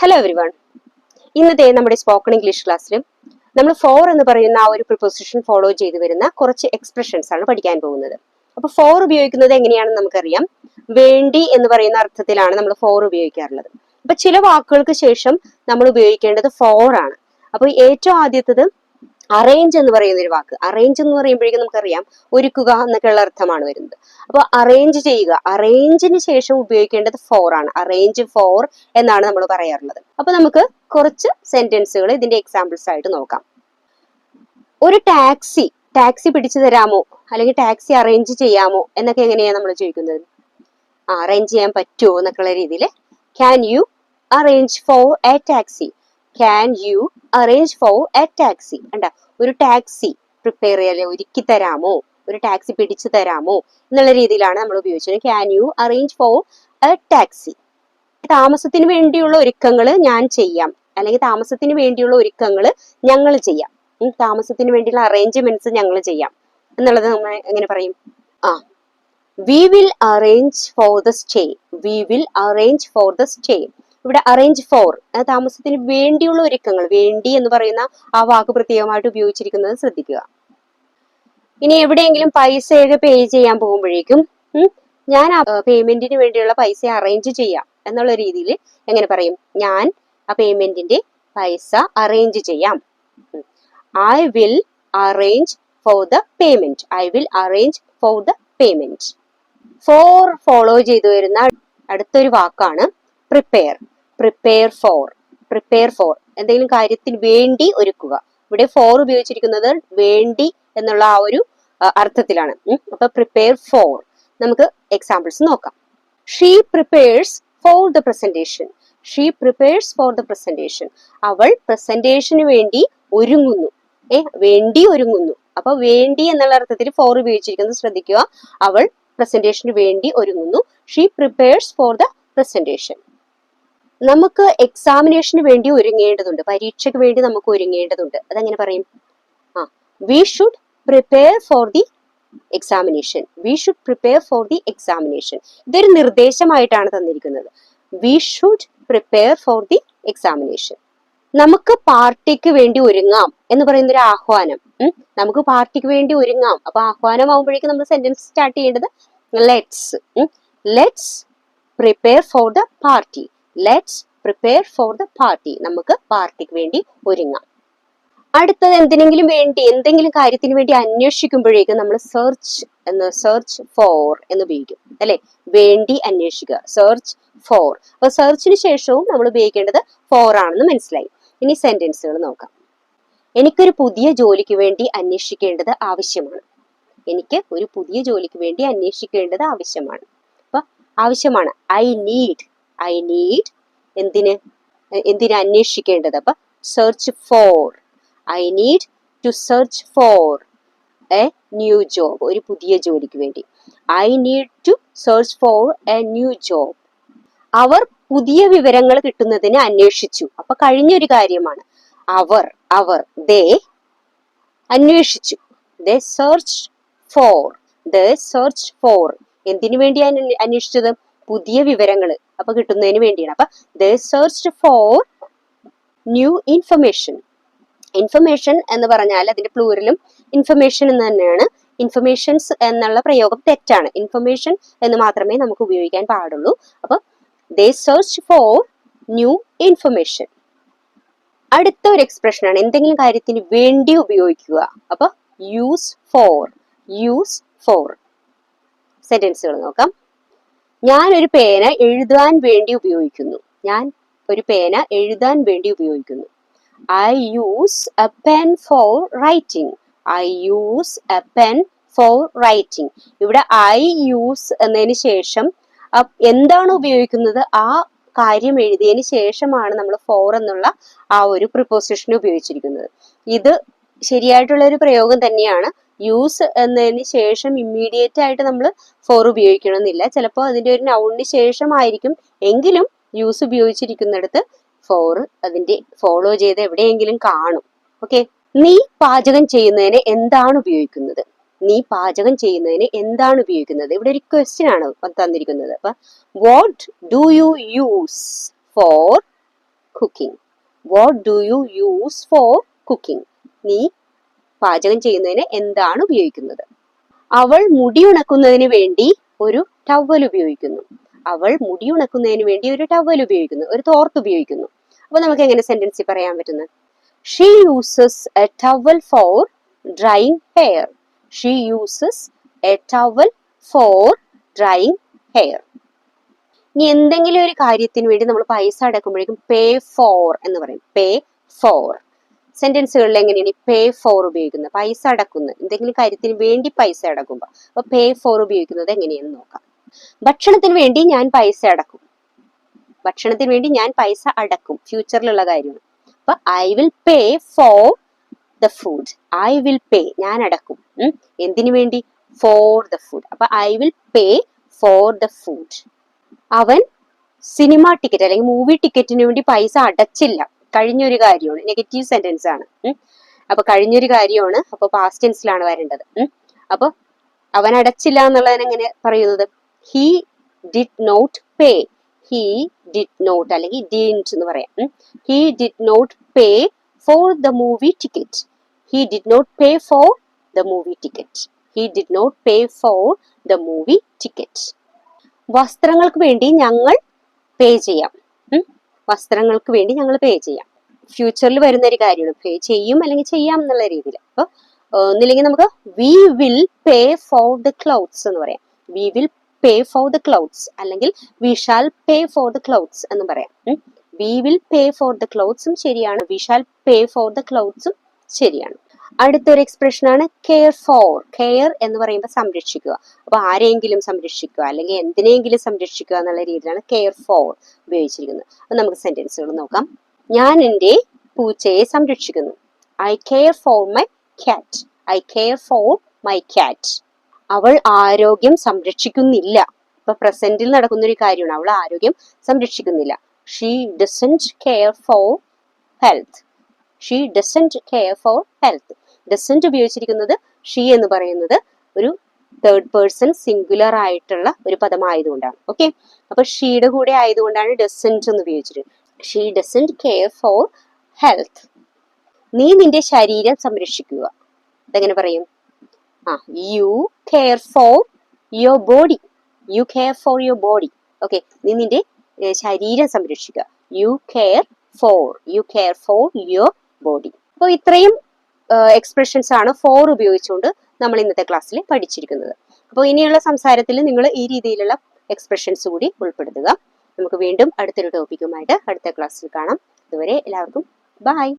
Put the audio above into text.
Hello every one ഇന്നത്തെ നമ്മുടെ spoken English ക്ലാസ്സിലും നമ്മൾ ഫോർ എന്ന് പറയുന്ന ആ ഒരു പ്രിപ്പോസിഷൻ ഫോളോ ചെയ്ത് വരുന്ന കുറച്ച് എക്സ്പ്രഷൻസ് ആണ് പഠിക്കാൻ പോകുന്നത്. അപ്പോൾ ഫോർ ഉപയോഗിക്കുന്നത് എങ്ങനെയാണെന്ന് നമുക്കറിയാം. വേണ്ടി എന്ന് പറയുന്ന അർത്ഥത്തിലാണ് നമ്മൾ ഫോർ ഉപയോഗിക്കാറുള്ളത്. അപ്പൊ ചില വാക്കുകൾക്ക് ശേഷം നമ്മൾ ഉപയോഗിക്കേണ്ടത് ഫോർ ആണ്. അപ്പോൾ ഏറ്റവും ആദ്യത്തത് അറേഞ്ച് എന്ന് പറയുന്ന ഒരു വാക്ക്. അറേഞ്ച് എന്ന് പറയുമ്പോഴേക്കും നമുക്കറിയാം ഒരുക്കുക എന്നൊക്കെയുള്ള അർത്ഥമാണ് വരുന്നത്. അപ്പോൾ അറേഞ്ച് ചെയ്യുക. അറേഞ്ചിന് ശേഷം ഉപയോഗിക്കേണ്ടത് ഫോർ ആണ്. അറേഞ്ച് ഫോർ എന്നാണ് നമ്മൾ പറയാറുള്ളത്. അപ്പൊ നമുക്ക് കുറച്ച് സെന്റൻസുകൾ ഇതിന്റെ എക്സാമ്പിൾസ് ആയിട്ട് നോക്കാം. ഒരു ടാക്സി ടാക്സി പിടിച്ചു തരാമോ? അല്ലെങ്കിൽ ടാക്സി അറേഞ്ച് ചെയ്യാമോ? എന്നൊക്കെ എങ്ങനെയാണ് നമ്മൾ ചോദിക്കുന്നത്? അറേഞ്ച് ചെയ്യാൻ പറ്റുമോ? എന്നൊക്കെയുള്ള രീതിയിൽ. Can you arrange for a taxi can you arrange for a taxi കണ്ട? ഒരു ടാക്സി പ്രിപ്പയർ ചെയ്യാൻ ഒരുക്കി തരാമോ? ഒരു ടാക്സി പിടിച്ചു തരാമോ? എന്നുള്ള രീതിയിലാണ് നമ്മൾ ഉപയോഗിച്ചത്. Can you arrange for a taxi താമസത്തിന് വേണ്ടിയുള്ള ഒരുക്കങ്ങൾ ഞാൻ ചെയ്യാം. അല്ലെങ്കിൽ താമസത്തിന് വേണ്ടിയുള്ള ഒരുക്കങ്ങൾ ഞങ്ങൾ ചെയ്യാം. താമസത്തിന് വേണ്ടിയുള്ള അറേഞ്ച്മെന്റ്സ് ഞങ്ങൾ ചെയ്യാം. എന്നുള്ളത് നമ്മൾ എങ്ങനെ പറയും? ആ. We will arrange for the stay we will arrange for the stay ഇവിടെ അറേഞ്ച് ഫോർ താമസത്തിന് വേണ്ടിയുള്ള ഒരുക്കങ്ങൾ വേണ്ടി എന്ന് പറയുന്ന ആ വാക്ക് പ്രത്യേകമായിട്ട് ഉപയോഗിച്ചിരിക്കുന്നത് ശ്രദ്ധിക്കുക. ഇനി എവിടെയെങ്കിലും പൈസയൊക്കെ പേ ചെയ്യാൻ പോകുമ്പോഴേക്കും ഞാൻ ആ പേയ്മെന്റിന് വേണ്ടിയുള്ള പൈസ അറേഞ്ച് ചെയ്യാം എന്നുള്ള രീതിയിൽ എങ്ങനെ പറയും? ഞാൻ ആ പേയ്മെന്റിന്റെ പൈസ അറേഞ്ച് ചെയ്യാം. I will arrange for the payment I will arrange for the payment for follow ചെയ്തു വരുന്ന അടുത്തൊരു വാക്കാണ് prepare prepare for prepare for എന്തെങ്കിലും കാര്യത്തിന് വേണ്ടി ഒരുക്കുക. ഇവിടെ ഫോർ ഉപയോഗിച്ചിരിക്കുന്നത് വേണ്ടി എന്നുള്ള ആ ഒരു അർത്ഥത്തിലാണ്. അപ്പൊ പ്രിപ്പയർ ഫോർ നമുക്ക് എക്സാമ്പിൾസ് നോക്കാം. She prepares for the presentation she prepares for the presentation അവൾ പ്രസന്റേഷന് വേണ്ടി ഒരുങ്ങുന്നു. ഏ വേണ്ടി ഒരുങ്ങുന്നു. അപ്പൊ വേണ്ടി എന്നുള്ള അർത്ഥത്തിൽ ഫോർ ഉപയോഗിച്ചിരിക്കുന്നത് ശ്രദ്ധിക്കുക. അവൾ പ്രസന്റേഷന് വേണ്ടി ഒരുങ്ങുന്നു. She prepares for the presentation നമുക്ക് എക്സാമിനേഷന് വേണ്ടി ഒരുങ്ങേണ്ടതുണ്ട്. പരീക്ഷയ്ക്ക് വേണ്ടി നമുക്ക് ഒരുങ്ങേണ്ടതുണ്ട്. അതെങ്ങനെ പറയും? ആ we should prepare for the examination we should prepare for the examination ഇതൊരു നിർദ്ദേശമായിട്ടാണ് തന്നിരിക്കുന്നത്. We should prepare for the examination നമുക്ക് പാർട്ടിക്ക് വേണ്ടി ഒരുങ്ങാം എന്ന് പറയുന്ന ഒരു ആഹ്വാനം. നമുക്ക് പാർട്ടിക്ക് വേണ്ടി ഒരുങ്ങാം. അപ്പൊ ആഹ്വാനം ആകുമ്പോഴേക്കും നമ്മൾ സെന്റൻസ് സ്റ്റാർട്ട് ചെയ്യേണ്ടത് let's let's prepare for the party let's prepare for the party നമുക്ക് പാർട്ടിക്ക് വേണ്ടി ഒരുങ്ങാം. അടുത്തത് എന്തിനെങ്കിലും വേണ്ടി എന്തെങ്കിലും കാര്യത്തിന് വേണ്ടി അന്വേഷിക്കുമ്പോഴേക്കും നമ്മൾ സെർച്ച് എന്ന് സെർച്ച് ഫോർ എന്ന് ഉപയോഗിക്കും. അല്ലെ? വേണ്ടി അന്വേഷിക്കുക. സെർച്ച് ഫോർ അപ്പൊ സെർച്ചിന് ശേഷവും നമ്മൾ ഉപയോഗിക്കേണ്ടത് ഫോർ ആണെന്ന് മനസ്സിലായി. ഇനി സെന്റൻസുകൾ നോക്കാം. എനിക്കൊരു പുതിയ ജോലിക്ക് വേണ്ടി അന്വേഷിക്കേണ്ടത് ആവശ്യമാണ്. എനിക്ക് ഒരു പുതിയ ജോലിക്ക് വേണ്ടി അന്വേഷിക്കേണ്ടത് ആവശ്യമാണ്. അപ്പൊ ആവശ്യമാണ്. ഐ നീഡ് ഐ നീഡ് എന്തിന്? എന്തിനെ അന്വേഷിക്കേണ്ടത്? അപ്പൊ search for I need to search for a new job ഒരു പുതിയ ജോലിക്ക് വേണ്ടി. I need to search for a new job അവർ പുതിയ വിവരങ്ങൾ കിട്ടുന്നതിന് അന്വേഷിച്ചു. അപ്പൊ കഴിഞ്ഞൊരു കാര്യമാണ്. അവർ അവർ ദേ അന്വേഷിച്ചു. They search for they search for എന്തിനു വേണ്ടിയാണ് അന്വേഷിച്ചത്? പുതിയ വിവരങ്ങൾ അപ്പൊ കിട്ടുന്നതിന് വേണ്ടിയാണ്. അപ്പൊ they search for new information information എന്ന് പറഞ്ഞാൽ അതിന്റെ പ്ലൂരലും ഇൻഫർമേഷൻ എന്ന് തന്നെയാണ്. ഇൻഫർമേഷൻസ് എന്നുള്ള പ്രയോഗം തെറ്റാണ്. ഇൻഫർമേഷൻ എന്ന് മാത്രമേ നമുക്ക് ഉപയോഗിക്കാൻ പാടുള്ളൂ. അപ്പൊ ദേ സെർച്ച് ഫോർ ന്യൂ ഇൻഫർമേഷൻ അടുത്ത ഒരു എക്സ്പ്രഷൻ ആണ് എന്തെങ്കിലും കാര്യത്തിന് വേണ്ടി ഉപയോഗിക്കുക. അപ്പൊ യൂസ് ഫോർ യൂസ് ഫോർ സെന്റൻസുകൾ നോക്കാം. ഞാൻ ഒരു പേന എഴുതാൻ വേണ്ടി ഉപയോഗിക്കുന്നു. ഞാൻ ഒരു പേന എഴുതാൻ വേണ്ടി ഉപയോഗിക്കുന്നു. I use a pen for writing I use a pen for writing ഇവിടെ ഐ യൂസ് എന്നതിന് ശേഷം എന്താണ് ഉപയോഗിക്കുന്നത്? ആ കാര്യം എഴുതിയതിന് ശേഷമാണ് നമ്മൾ ഫോർ എന്നുള്ള ആ ഒരു പ്രിപ്പോസിഷൻ ഉപയോഗിച്ചിരിക്കുന്നത്. ഇത് ശരിയായിട്ടുള്ള ഒരു പ്രയോഗം തന്നെയാണ്. യൂസ് എന്നതിന് ശേഷം ഇമ്മീഡിയറ്റ് ആയിട്ട് നമ്മൾ ഫോർ ഉപയോഗിക്കണമെന്നില്ല. ചിലപ്പോൾ അതിന്റെ ഒരു നൗണിന് ശേഷമായിരിക്കും എങ്കിലും യൂസ് ഉപയോഗിച്ചിരിക്കുന്നിടത്ത് ഫോർ അതിന്റെ ഫോളോ ചെയ്ത് എവിടെയെങ്കിലും കാണും. ഓക്കെ നീ പാചകം ചെയ്യുന്നതിന് എന്താണ് ഉപയോഗിക്കുന്നത്? നീ പാചകം ചെയ്യുന്നതിന് എന്താണ് ഉപയോഗിക്കുന്നത്? ഇവിടെ ഒരു ക്വസ്റ്റ്യൻ ആണ് തന്നിരിക്കുന്നത്. അപ്പൊ what do you use for cooking what do you use for cooking നീ പാചകം ചെയ്യുന്നതിന് എന്താണ് ഉപയോഗിക്കുന്നത്? അവൾ മുടി ഉണക്കുന്നതിന് വേണ്ടി ഒരു ടവൽ ഉപയോഗിക്കുന്നു. അവൾ മുടി ഉണക്കുന്നതിന് വേണ്ടി ഒരു ടവൽ ഉപയോഗിക്കുന്നു. ഒരു തോർത്ത് ഉപയോഗിക്കുന്നു. അപ്പൊ നമുക്ക് എങ്ങനെ സെന്റൻസിൽ പറയാൻ പറ്റുന്നത്? She uses a towel for drying hair she uses a towel for drying hair ഇനി എന്തെങ്കിലും ഒരു കാര്യത്തിന് വേണ്ടി നമ്മൾ പൈസ അടക്കുമ്പോഴേക്കും പേ ഫോർ എന്ന് പറയും. പേ ഫോർ സെന്റൻസുകളിൽ എങ്ങനെയാണ് പേ ഫോർ ഉപയോഗിക്കുന്നത്? പൈസ അടക്കുന്നത് എന്തെങ്കിലും കാര്യത്തിന് വേണ്ടി പൈസ അടക്കുമ്പോൾ അപ്പൊ പേ ഫോർ ഉപയോഗിക്കുന്നത് എങ്ങനെയെന്ന് നോക്കാം. ഭക്ഷണത്തിന് വേണ്ടി ഞാൻ പൈസ അടക്കും. ഭക്ഷണത്തിന് വേണ്ടി ഞാൻ പൈസ അടക്കും. ഫ്യൂച്ചറിലുള്ള കാര്യമാണ് അപ്പൊ I will pay for the food I will pay ഞാൻ അടക്കും. എന്തിനു വേണ്ടി? For the food I will pay for for the food അവൻ സിനിമ ടിക്കറ്റ് അല്ലെങ്കിൽ മൂവി ടിക്കറ്റിന് വേണ്ടി പൈസ അടച്ചില്ല. കഴിഞ്ഞൊരു കാര്യമാണ്. നെഗറ്റീവ് സെന്റൻസ് ആണ്. അപ്പൊ കഴിഞ്ഞൊരു കാര്യമാണ്. അപ്പൊ പാസ്റ്റ് ടെൻസിലാണ് വരേണ്ടത്. അപ്പൊ അവൻ അടച്ചില്ല എന്നുള്ളതിന് എങ്ങനെ പറയുന്നത്? He did not pay he did not അല്ലെങ്കിൽ ഡിന്റ് എന്ന് പറയാം. He did not pay for the movie ticket he did not pay for the movie ticket he did not pay for the movie ticket വസ്ത്രങ്ങൾക്ക് വേണ്ടി ഞങ്ങൾ പേ ചെയ്യാം. വസ്ത്രങ്ങൾക്ക് വേണ്ടി ഞങ്ങൾ പേ ചെയ്യാം. ഫ്യൂച്ചറിൽ വരുന്ന ഒരു കാര്യമാണ്. പേ ചെയ്യും അല്ലെങ്കിൽ ചെയ്യാം എന്നുള്ള രീതിയിൽ. അപ്പോൾ ഒന്നില്ലെങ്കിൽ നമുക്ക് we will pay for the clothes എന്ന് പറയാം. We will pay for the clothes അല്ലെങ്കിൽ we shall pay for the clothes എന്ന് പറയാം. We will pay for the ക്ലൗഡ്സും ശരിയാണ്. We shall pay for the ക്ലൗഡ്സും ശരിയാണ്. അടുത്തൊരു എക്സ്പ്രഷൻ ആണ് കെയർ ഫോർ കെയർ എന്ന് പറയുമ്പോൾ സംരക്ഷിക്കുക. അപ്പോൾ ആരെങ്കിലും സംരക്ഷിക്കുക അല്ലെങ്കിൽ എന്തിനെങ്കിലും സംരക്ഷിക്കുക എന്നുള്ള രീതിയിലാണ് കെയർ ഫോർ ഉപയോഗിച്ചിരിക്കുന്നത്. അപ്പൊ നമുക്ക് സെന്റൻസുകൾ നോക്കാം. ഞാൻ എന്റെ പൂച്ചയെ സംരക്ഷിക്കുന്നു. I care for my cat I care for my cat അവൾ ആരോഗ്യം സംരക്ഷിക്കുന്നില്ല. ഇപ്പൊ പ്രസന്റിൽ നടക്കുന്ന ഒരു കാര്യമാണ്. അവൾ ആരോഗ്യം സംരക്ഷിക്കുന്നില്ല. She doesn't care for health she doesn't care for health doesn't ഉപയോഗിച്ചിരിക്കുന്നത് ഷീ എന്ന് പറയുന്നത് ഒരു തേർഡ് പേഴ്സൺ സിംഗുലർ ആയിട്ടുള്ള ഒരു പദമായതുകൊണ്ടാണ്. ഓക്കെ അപ്പൊ ഷീയുടെ കൂടെ ആയതുകൊണ്ടാണ് ഡസന്റ് എന്ന് ഉപയോഗിച്ചിട്ട് she doesn't care for health നീ നിന്റെ ശരീരം സംരക്ഷിക്കുക. ഇതെങ്ങനെ പറയും? ആ you care for your body you care for your body okay നീ നിന്റെ ശരീരം സംരക്ഷിക്കുക. You care for you care for your body അപ്പോൾ ഇത്രയും എക്സ്പ്രഷൻസ് ആണ് ഫോർ ഉപയോഗിച്ചുകൊണ്ട് നമ്മൾ ഇന്നത്തെ ക്ലാസ്സിൽ പഠിച്ചിരിക്കുന്നത്. അപ്പോൾ ഇനിയുള്ള സംസാരത്തിൽ നിങ്ങൾ ഈ രീതിയിലുള്ള എക്സ്പ്രഷൻസ് കൂടി ഉൾപ്പെടുത്തുക. നമുക്ക് വീണ്ടും അടുത്തൊരു ടോപ്പിക്കുമായിട്ട് അടുത്ത ക്ലാസ്സിൽ കാണാം. ഇതുവരെ എല്ലാവർക്കും ബൈ